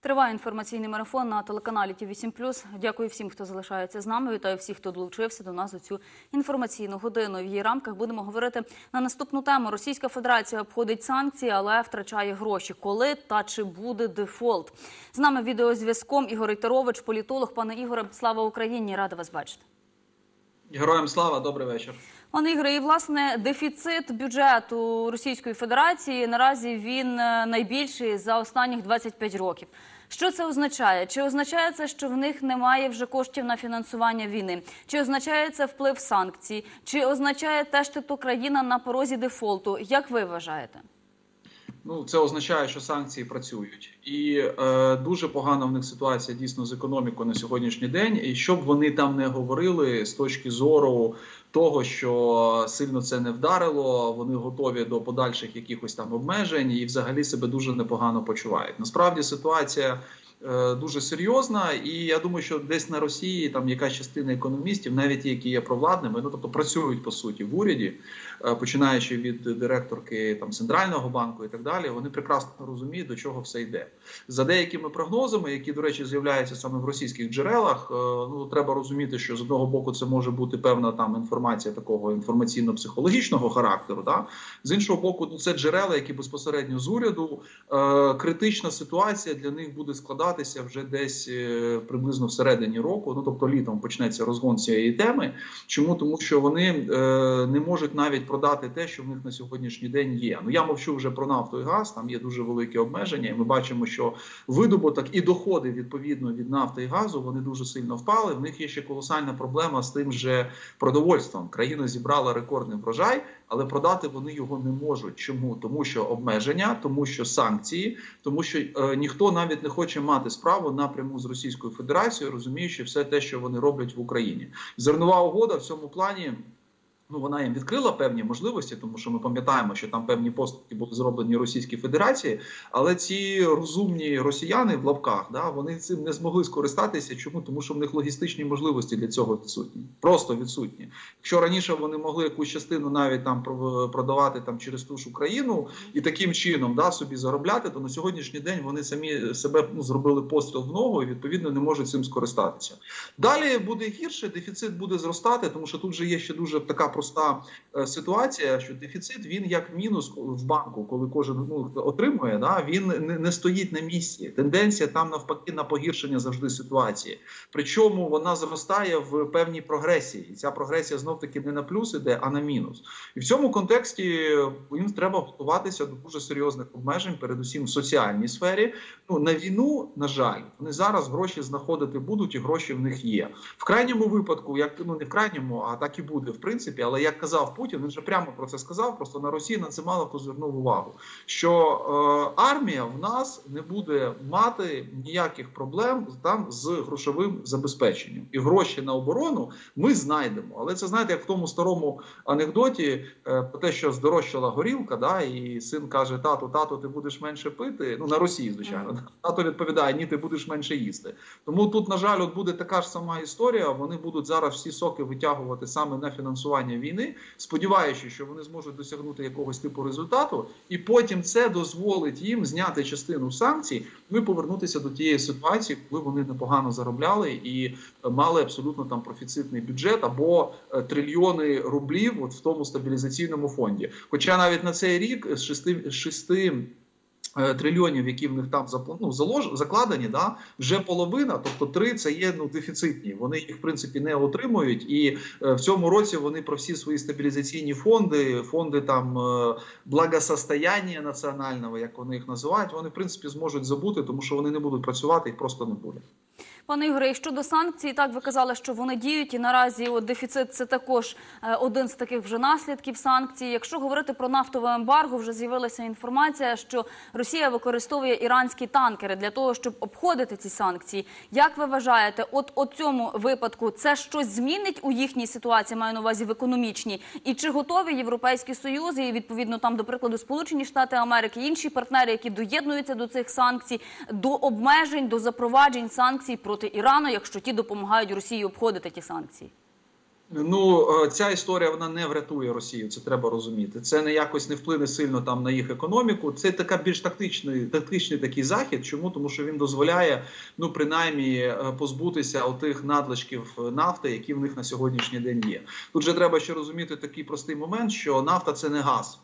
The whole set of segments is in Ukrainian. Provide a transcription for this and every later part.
Триває інформаційний марафон на телеканалі Ті 8 Дякую всім, хто залишається з нами. Вітаю всіх, хто долучився до нас у цю інформаційну годину. В її рамках будемо говорити на наступну тему. Російська Федерація обходить санкції, але втрачає гроші. Коли та чи буде дефолт? З нами відеозв'язком Ігор Рейтерович, політолог. Пане Ігоре, слава Україні! Рада вас бачити. Героям слава, добрий вечір. Пане Ігоре, і власне дефіцит бюджету Російської Федерації наразі він е, найбільший за останніх 25 років. Що це означає? Чи означає це, що в них немає вже коштів на фінансування війни? Чи означає це вплив санкцій? Чи означає те, що то країна на порозі дефолту? Як ви вважаєте? Ну, це означає, що санкції працюють, і е, дуже погана в них ситуація дійсно з економікою на сьогоднішній день. І щоб вони там не говорили з точки зору того, що сильно це не вдарило, вони готові до подальших якихось там обмежень і взагалі себе дуже непогано почувають. Насправді ситуація. Е, Дуже серйозна, і я думаю, що десь на Росії там якась частина економістів, навіть ті, які є провладними, ну тобто працюють по суті в уряді, е, починаючи від директорки там центрального банку і так далі, вони прекрасно розуміють, до чого все йде. За деякими прогнозами, які, до речі, з'являються саме в російських джерелах, е, ну треба розуміти, що з одного боку це може бути певна там інформація такого інформаційно-психологічного характеру. Да? З іншого боку, ну це джерела, які безпосередньо з уряду критична ситуація для них буде складатися вже десь е, приблизно всередині року. Ну тобто літом почнеться розгон цієї теми. Чому тому, що вони е, не можуть навіть продати те, що в них на сьогоднішній день є. Ну я мовчу вже про нафту і газ. Там є дуже великі обмеження. і Ми бачимо, що видобуток і доходи відповідно від нафти і газу вони дуже сильно впали. В них є ще колосальна проблема з тим же продовольством. Країна зібрала рекордний врожай, але продати вони його не можуть. Чому? Тому що обмеження, тому що санкції, тому що е, ніхто навіть не хоче мати справу напряму з Російською Федерацією, розуміючи все те, що вони роблять в Україні. Зернова угода в цьому плані. Ну, вона їм відкрила певні можливості, тому що ми пам'ятаємо, що там певні поступки були зроблені Російській Федерації, але ці розумні росіяни в лапках, да, вони цим не змогли скористатися. Чому? Тому що в них логістичні можливості для цього відсутні, просто відсутні. Якщо раніше вони могли якусь частину навіть там продавати там через ту ж Україну і таким чином да, собі заробляти, то на сьогоднішній день вони самі себе ну, зробили постріл в ногу і відповідно не можуть цим скористатися. Далі буде гірше, дефіцит буде зростати, тому що тут же є ще дуже така проста е, ситуація, що дефіцит він як мінус в банку, коли кожен ну, отримує, да, він не, не стоїть на місці. Тенденція там навпаки на погіршення завжди ситуації. Причому вона зростає в певній прогресії. І ця прогресія знов таки не на плюс іде, а на мінус. І в цьому контексті їм треба готуватися до дуже серйозних обмежень, передусім в соціальній сфері. Ну на війну, на жаль, вони зараз гроші знаходити будуть, і гроші в них є. В крайньому випадку, як ну не в крайньому, а так і буде, в принципі. Але як казав Путін, він вже прямо про це сказав. Просто на Росії на це мало хто звернув увагу. Що е, армія в нас не буде мати ніяких проблем там з грошовим забезпеченням, і гроші на оборону ми знайдемо. Але це знаєте, як в тому старому анекдоті е, про те, що здорожчала горілка, да, і син каже: тату, тату, ти будеш менше пити. Ну на Росії, звичайно, тато відповідає: ні, ти будеш менше їсти. Тому тут, на жаль, от буде така ж сама історія. Вони будуть зараз всі соки витягувати саме на фінансування війни, сподіваючись, що вони зможуть досягнути якогось типу результату, і потім це дозволить їм зняти частину санкцій, ну і повернутися до тієї ситуації, коли вони непогано заробляли і е, мали абсолютно там профіцитний бюджет або е, трильйони рублів, от в тому стабілізаційному фонді. Хоча навіть на цей рік з шести шести. Е, Трильйонів, які в них там ну, закладені, да, вже половина, тобто три це є ну, дефіцитні. Вони їх в принципі не отримують. І е, в цьому році вони про всі свої стабілізаційні фонди, фонди там е, благосостояння національного, як вони їх називають, вони в принципі зможуть забути, тому що вони не будуть працювати, їх просто не буде. Пане Ігоре, і щодо санкцій, так ви казали, що вони діють, і наразі дефіцит це також е, один з таких вже наслідків санкцій. Якщо говорити про нафтове ембарго, вже з'явилася інформація, що Росія використовує іранські танкери для того, щоб обходити ці санкції. Як ви вважаєте, от у цьому випадку це щось змінить у їхній ситуації, маю на увазі в економічній, і чи готові Європейський Союз і відповідно там, до прикладу, Сполучені Штати Америки, інші партнери, які доєднуються до цих санкцій, до обмежень, до запроваджень санкцій проти Ірану, якщо ті допомагають Росії обходити ті санкції? Ну, е, ця історія вона не врятує Росію. Це треба розуміти. Це не якось не вплине сильно там на їх економіку. Це така більш тактичний, тактичний такий захід. Чому? Тому що він дозволяє, ну принаймні, е, позбутися отих надлишків нафти, які в них на сьогоднішній день є. Тут же треба ще розуміти такий простий момент, що нафта це не газ.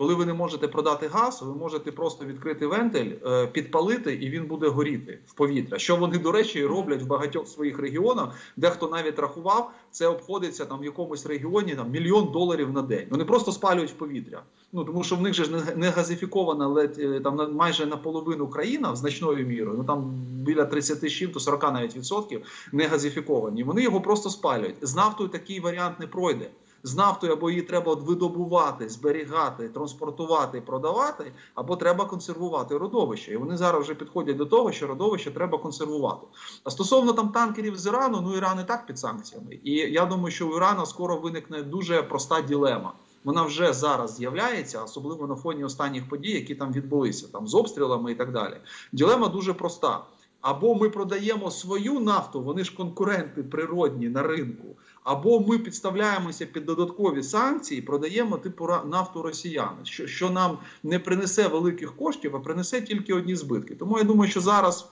Коли ви не можете продати газ, ви можете просто відкрити вентиль, е, підпалити, і він буде горіти в повітря. Що вони, до речі, роблять в багатьох своїх регіонах, де хто навіть рахував, це обходиться там в якомусь регіоні там мільйон доларів на день. Вони просто спалюють в повітря. Ну тому що в них же ж не- газифікована ледь е, там майже наполовину країна значною мірою. Ну там біля 30 з чим, то 40 навіть відсотків не газифіковані. Вони його просто спалюють. З нафтою такий варіант не пройде. З нафтою або її треба видобувати, зберігати, транспортувати, продавати, або треба консервувати родовище. І вони зараз вже підходять до того, що родовище треба консервувати. А стосовно там танкерів з Ірану, ну Іран і так під санкціями. І я думаю, що у Ірана скоро виникне дуже проста ділема. Вона вже зараз з'являється, особливо на фоні останніх подій, які там відбулися, там з обстрілами і так далі. Ділема дуже проста. Або ми продаємо свою нафту, вони ж конкуренти природні на ринку, або ми підставляємося під додаткові санкції, продаємо типу нафту росіян, що, що нам не принесе великих коштів, а принесе тільки одні збитки. Тому я думаю, що зараз.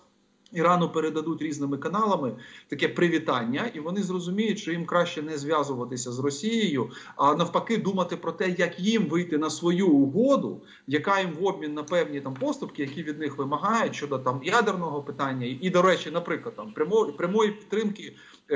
Ірану передадуть різними каналами таке привітання, і вони зрозуміють, що їм краще не зв'язуватися з Росією, а навпаки, думати про те, як їм вийти на свою угоду, яка їм в обмін на певні там поступки, які від них вимагають щодо там ядерного питання, і, до речі, наприклад, там прямої прямої підтримки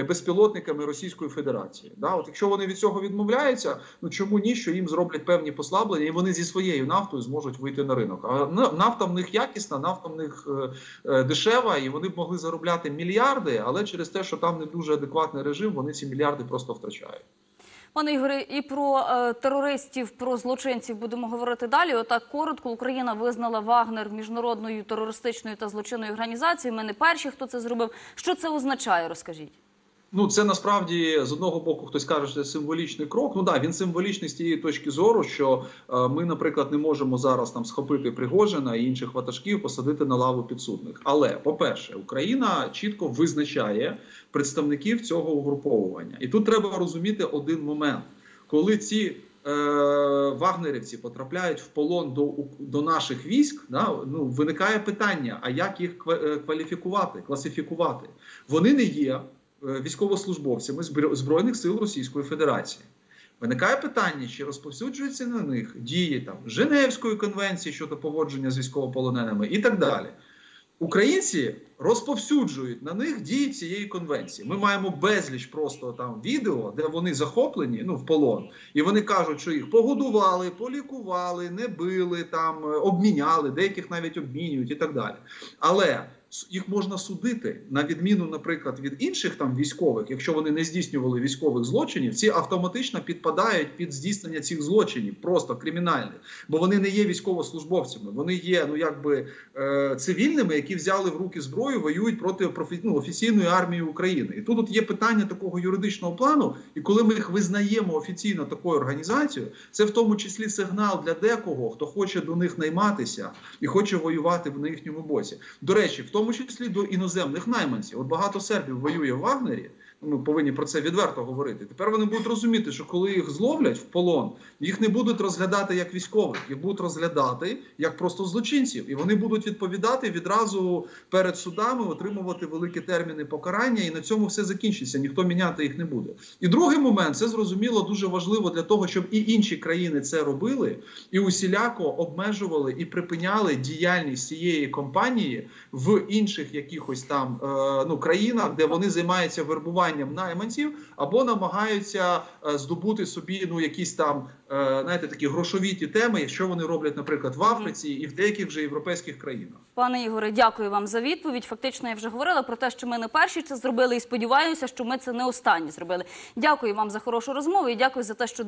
безпілотниками Російської Федерації. Да, от якщо вони від цього відмовляються, ну чому ні, що їм зроблять певні послаблення, і вони зі своєю нафтою зможуть вийти на ринок. А на- нафта в них якісна, нафта в них е, е, дешева, і вони б могли заробляти мільярди, але через те, що там не дуже адекватний режим, вони ці мільярди просто втрачають. Пане Ігоре, і про е, терористів, про злочинців будемо говорити далі. Отак коротко Україна визнала Вагнер міжнародною терористичною та злочинною організацією. Ми не перші, хто це зробив. Що це означає? Розкажіть. Ну, це насправді з одного боку хтось каже, що це символічний крок. Ну да, він символічний з тієї точки зору, що е, ми, наприклад, не можемо зараз там схопити Пригожина і інших ватажків, посадити на лаву підсудних. Але по-перше, Україна чітко визначає представників цього угруповування, і тут треба розуміти один момент, коли ці. е, Вагнерівці потрапляють в полон до, до наших військ. Да, ну виникає питання: а як їх е, кваліфікувати, класифікувати? Вони не є військовослужбовцями Збройних сил Російської Федерації. Виникає питання, чи розповсюджуються на них дії там Женевської конвенції щодо поводження з військовополоненими і так далі. Українці розповсюджують на них дії цієї конвенції. Ми маємо безліч просто там відео, де вони захоплені ну в полон, і вони кажуть, що їх погодували, полікували, не били там, е, обміняли, деяких навіть обмінюють і так далі. Але їх можна судити на відміну, наприклад, від інших там військових, якщо вони не здійснювали військових злочинів, ці автоматично підпадають під здійснення цих злочинів, просто кримінальних, бо вони не є військовослужбовцями, вони є ну якби е, цивільними, які взяли в руки зброю, воюють проти ну, офіційної армії України. І тут от є питання такого юридичного плану. І коли ми їх визнаємо офіційно такою організацією, це в тому числі сигнал для декого, хто хоче до них найматися і хоче воювати на їхньому боці. До речі, в тому числі до іноземних найманців. От багато сербів воює в Вагнері. Ми повинні про це відверто говорити. Тепер вони будуть розуміти, що коли їх зловлять в полон, їх не будуть розглядати як військових, їх будуть розглядати як просто злочинців, і вони будуть відповідати відразу перед судами, отримувати великі терміни покарання, і на цьому все закінчиться. Ніхто міняти їх не буде. І другий момент це зрозуміло дуже важливо для того, щоб і інші країни це робили, і усіляко обмежували і припиняли діяльність цієї компанії в інших якихось там е, ну країнах, де вони займаються вербуванням найманців або намагаються е, здобути собі ну якісь там е, знаєте такі грошові ті теми, що вони роблять, наприклад, в Африці і в деяких вже європейських країнах. Пане Ігоре, дякую вам за відповідь. Фактично, я вже говорила про те, що ми не перші це зробили, і сподіваюся, що ми це не останні зробили. Дякую вам за хорошу розмову і дякую за те, що